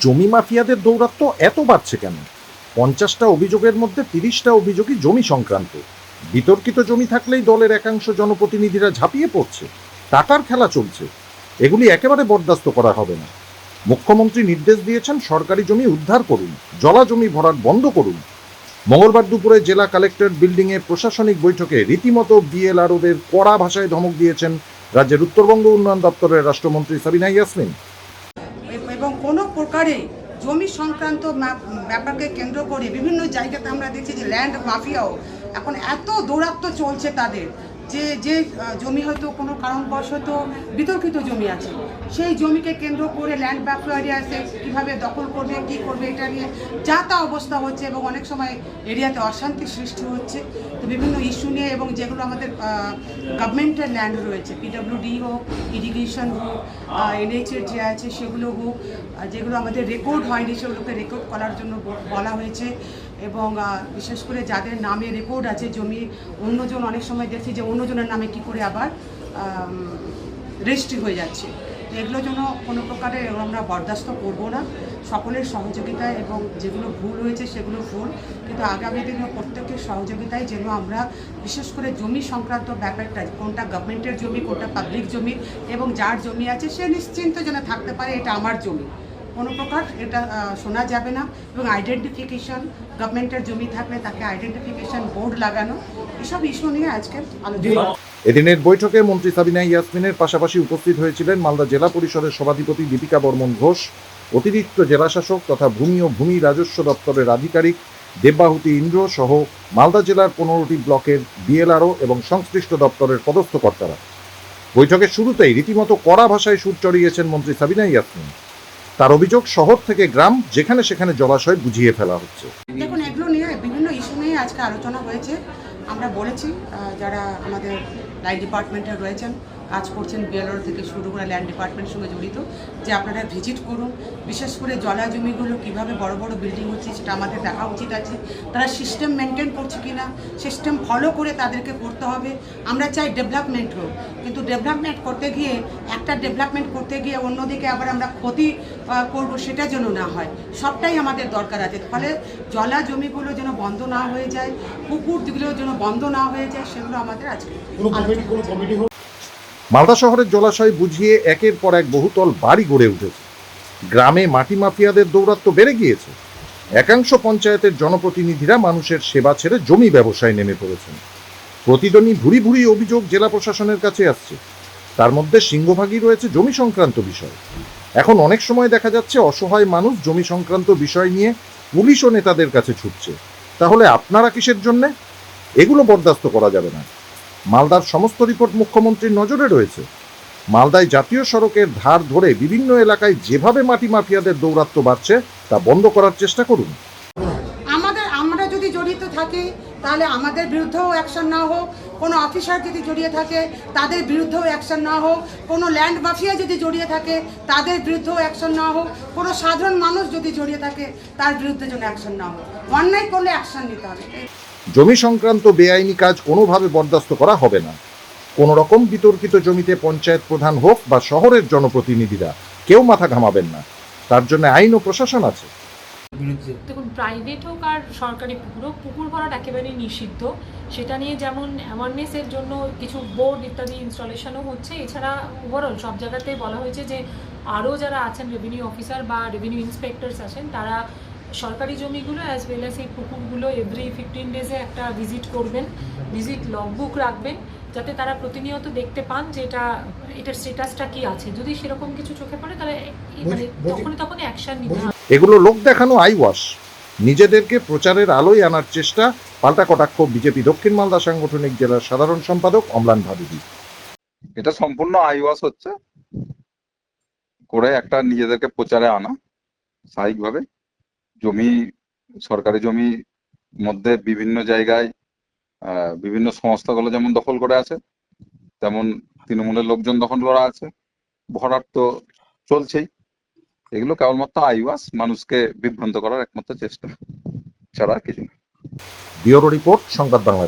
জমি মাফিয়াদের দৌরাত্ম এত বাড়ছে কেন? পঞ্চাশটা অভিযোগের মধ্যে তিরিশটা অভিযোগই জমি সংক্রান্ত। বিতর্কিত জমি থাকলেই দলের একাংশ জনপ্রতিনিধিরা ঝাঁপিয়ে পড়ছে। টাকার খেলা চলছে। এগুলি একেবারে বরদাস্ত করা হবে না। মুখ্যমন্ত্রী নির্দেশ দিয়েছেন সরকারি জমি উদ্ধার করুন, জলা জমি ভরাট বন্ধ করুন। মঙ্গলবার দুপুরে জেলা কালেক্টরেট বিল্ডিংয়ে প্রশাসনিক বৈঠকে রীতিমতো বিএলআরওদের কড়া ভাষায় ধমক দিয়েছেন রাজ্যের উত্তরবঙ্গ উন্নয়ন দপ্তরের রাষ্ট্রমন্ত্রী সাবিনা ইয়াসমিন। এবং কোনো প্রকারে জমি সংক্রান্ত ব্যাপারকে কেন্দ্র করে বিভিন্ন জায়গাতে আমরা দেখছি যে ল্যান্ড মাফিয়াও এখন এত দৌরাত্ম চলছে তাদের। যে যে জমি হয়তো কোনো কারণবশত বিতর্কিত জমি আছে, সেই জমিকে কেন্দ্র করে ল্যান্ড মাফিয়া আছে কীভাবে দখল করবে, কী করবে, এটা নিয়ে যা তা অবস্থা হচ্ছে এবং অনেক সময় এরিয়াতে অশান্তি সৃষ্টি হচ্ছে। তো বিভিন্ন ইস্যু নিয়ে এবং যেগুলো আমাদের গভর্নমেন্টের ল্যান্ড রয়েছে পিডব্লিউডি হোক ইরিগেশন হোক এনএইচের যে আছে, সেগুলো হোক যেগুলো আমাদের রেকর্ড হয়নি, সেগুলোকে রেকর্ড করার জন্য বলা হয়েছে। এবং বিশেষ করে যাদের নামে রেকর্ড আছে জমি, অন্যজন অনেক সময় দেখছি যে অন্যজনের নামে কি করে আবার রেজিস্ট্রি হয়ে যাচ্ছে। তো এগুলোর জন্য কোনো প্রকারে আমরা বরদাস্ত করব না। সকলের সহযোগিতায় এবং যেগুলো ভুল হয়েছে সেগুলো ভুল। কিন্তু আগামী দিনে প্রত্যেকের সহযোগিতায় যেন আমরা বিশেষ করে জমি সংক্রান্ত ব্যাপারটা, কোনটা গভর্নমেন্টের জমি, কোনটা পাবলিক জমি এবং যার জমি আছে সে নিশ্চিন্ত যেন থাকতে পারে, এটা আমার জমি। কোনো প্রকার এটা শোনা যাবে না এবং আইডেন্টিফিকেশন গভর্নমেন্টের জমি থাকলে তাকে আইডেন্টিফিকেশন বোর্ড লাগানো, এসব ইস্যু নিয়ে আজকে আলোচনা। এদিনের বৈঠকে মন্ত্রী সাবিনা ইয়াসমিনের পাশাপাশি উপস্থিত হয়েছিলেন মালদা জেলা পরিষদের সভাধিপতি দীপিকা বর্মন ঘোষ, অতিরিক্ত জেলাশাসক তথা ভূমি ও ভূমি রাজস্ব দপ্তরের আধিকারিক দেববাহুতি ইন্দ্র সহ মালদা জেলার পনেরোটি ব্লকের বিএলআরও এবং সংশ্লিষ্ট দপ্তরের পদস্থ কর্তারা। বৈঠকের শুরুতেই রীতিমতো কড়া ভাষায় সুর চড়িয়েছেন মন্ত্রী সাবিনা ইয়াসমিন। তার অভিযোগ শহর থেকে গ্রাম যেখানে সেখানে জলাশয় বুঝিয়ে ফেলা হচ্ছে। দেখুন, এগুলো নিয়ে বিভিন্ন ইস্যু নিয়ে আজকে আলোচনা হয়েছে। আমরা বলেছি যারা আমাদের লাইট ডিপার্টমেন্টে রয়েছেন কাজ করছেন বিএলওর থেকে শুরু করে ল্যান্ড ডিপার্টমেন্টের সঙ্গে জড়িত, যে আপনারা ভিজিট করুন। বিশেষ করে জলা জমিগুলো কীভাবে বড় বড় বিল্ডিং হচ্ছে সেটা আমাদের দেখা উচিত আছে। তারা সিস্টেম মেনটেন করছে কি না সিস্টেম ফলো করে তাদেরকে করতে হবে। আমরা চাই ডেভেলপমেন্ট হোক, কিন্তু ডেভেলপমেন্ট করতে গিয়ে, একটা ডেভেলপমেন্ট করতে গিয়ে অন্যদিকে আবার আমরা ক্ষতি করব সেটা যেন না হয়, সবটাই আমাদের দরকার আছে। ফলে জলা জমিগুলো যেন বন্ধ না হয়ে যায় পুকুরগুলো যেন বন্ধ না হয়ে যায়, সেগুলো আমাদের আজকে মালদা শহরের জলাশয় বুঝিয়ে একের পর এক বহুতল বাড়ি গড়ে উঠেছে। গ্রামে মাটি মাফিয়াদের দৌরাত্ম্য বেড়ে গিয়েছে। একাংশ পঞ্চায়েতের জনপ্রতিনিধিরা মানুষের সেবা ছেড়ে জমি ব্যবসায় নেমে পড়েছেন। প্রতিদিনই ভুরি ভুরি অভিযোগ জেলা প্রশাসনের কাছে আসছে। তার মধ্যে সিংহভাগই রয়েছে জমি সংক্রান্ত বিষয়। এখন অনেক সময় দেখা যাচ্ছে অসহায় মানুষ জমি সংক্রান্ত বিষয় নিয়ে পুলিশ ও নেতাদের কাছে ছুটছে। তাহলে আপনারা কিসের জন্যে? এগুলো বরদাস্ত করা যাবে না। মালদার সমস্ত রিপোর্ট মুখ্যমন্ত্রীর নজরে রয়েছে। মালদায় জাতীয় সড়কের ধার ধরে বিভিন্ন এলাকায় যেভাবে মাটি মাফিয়াদের দৌরাত্ম্য বাড়ছে, তা বন্ধ করার চেষ্টা করুন। আমাদের, আমরা যদি জড়িত থাকি, তাহলে আমাদের বিরুদ্ধেও অ্যাকশন না হোক, কোনো অফিসার যদি জড়িয়ে থাকে, তাদের বিরুদ্ধেও অ্যাকশন না হোক, কোনো ল্যান্ড মাফিয়া যদি জড়িয়ে থাকে, তাদের বিরুদ্ধেও অ্যাকশন না হোক, কোনো সাধারণ মানুষ যদি জড়িয়ে থাকে, তার বিরুদ্ধে যেন অ্যাকশন না হোক। অন্যায় করলে অ্যাকশন নিতে হবে। জমি সংক্রান্ত বেআইনি কাজ কোনোভাবে বরদাস্ত করা হবে না। কোনো রকম বিতর্কিত জমিতে পঞ্চায়েত প্রধান হোক বা শহরের জনপ্রতিনিধিরা, কেউ মাথা ঘামাবেন না। তার জন্য আইন ও প্রশাসন আছে। দেখুন প্রাইভেট হোক আর সরকারি পুকুর হোক পুকুর ভরাট একেবারেই নিষিদ্ধ। সেটা নিয়ে যেমন অ্যাওয়ারনেসের জন্য কিছু বোর্ড ইত্যাদি ইনস্টলেশনও হচ্ছে। এছাড়া ওভারঅল সব জায়গাতেই বলা হয়েছে যে আরও যারা আছেন রেভিনিউ অফিসার বা রেভিনিউ ইন্সপেক্টরস আছেন, তারা সরকারি জমিগুলো অ্যাজ ওয়েল অ্যাজ এই পুকুরগুলো এভরি ফিফটিন ডেজে একটা ভিজিট করবেন ভিজিট লগবুক রাখবেন যাতে তারা প্রতিনিয়ত দেখতে পান যে এটা এটার স্টেটাসটা কি আছে। যদি সেরকম কিছু চোখে পড়ে তাহলে মানে তখনই তখনই অ্যাকশন নিতে হবে। এগুলো লোক দেখানো আই ওয়াশ নিজেদেরকে প্রচারের আলোয় আনার চেষ্টা পাল্টা কটাক্ষ বিজেপি দক্ষিণ মালদা সাংগঠনিক জেলার সাধারণ সম্পাদক অম্লান ভাদুদি এটা সম্পূর্ণ আইওয়াস হচ্ছে। করে একটা নিজেদেরকে প্রচারে আনা স্বাভাবিকভাবে জমি, সরকারি জমি মধ্যে বিভিন্ন জায়গায় বিভিন্ন সংস্থাগুলো যেমন দখল করে আছে, তেমন তৃণমূলের লোকজন দখল করা আছে। ভরাট তো চলছেই। এগুলো কেবলমাত্র আইওয়াস মানুষকে বিভ্রান্ত করার একমাত্র চেষ্টা, ছাড়া কিছু না। ব্যুরো রিপোর্ট, সংবাদ বাংলা